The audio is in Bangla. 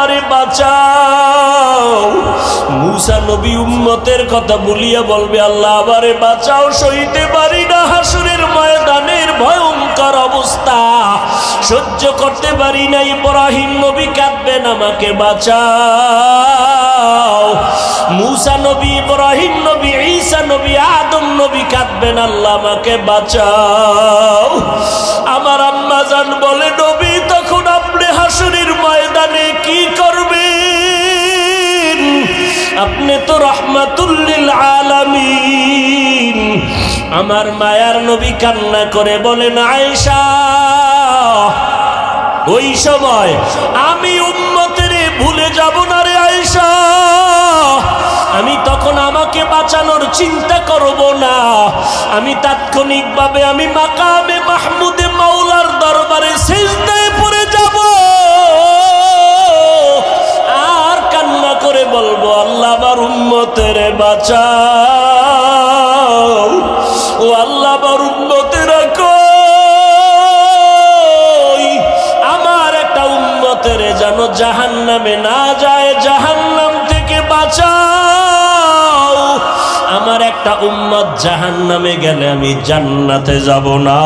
আমারে বাঁচাও। মুসা নবী উম্মতের কথা বলিয়া বলবে, আল্লাহ আমারে বাঁচাও, সইতে পারি না হাসুরের ময়দানের ভয়ঙ্কর অবস্থা। সহ্য করতে পারি না, ইব্রাহিম নবী কাঁদবেন, আমাকে বাঁচাও। মুসা নবী, ইব্রাহিম নবী, ঈসা নবী, আদম নবী কাঁদবেন, আল্লাহ আমাকে বাঁচাও। আমার আম্মা জান বলে, নবী, তখন আপনি হাসুরের ময়দানে আপনি তো রহমাতুল্লিল আলামিন। আমার মায়ার নবী কান্না করে বলেন, আয়েশা, ওই সময় আমি উম্মতের ভুলে যাব না রে আয়েশা। আমি তখন আমাকে বাঁচানোর চিন্তা করব না। আমি তাৎক্ষণিকভাবে আমি মাকামে মাহমুদে উম্মতের বাঁচাও। ও আল্লাহ, আমার উম্মতের আমার একটা উম্মতের যেন জাহান নামে না যায়, জাহান্নাম থেকে বাঁচাও। আমার একটা উম্মত জাহান নামে গেলে আমি জান্নাতে যাব না।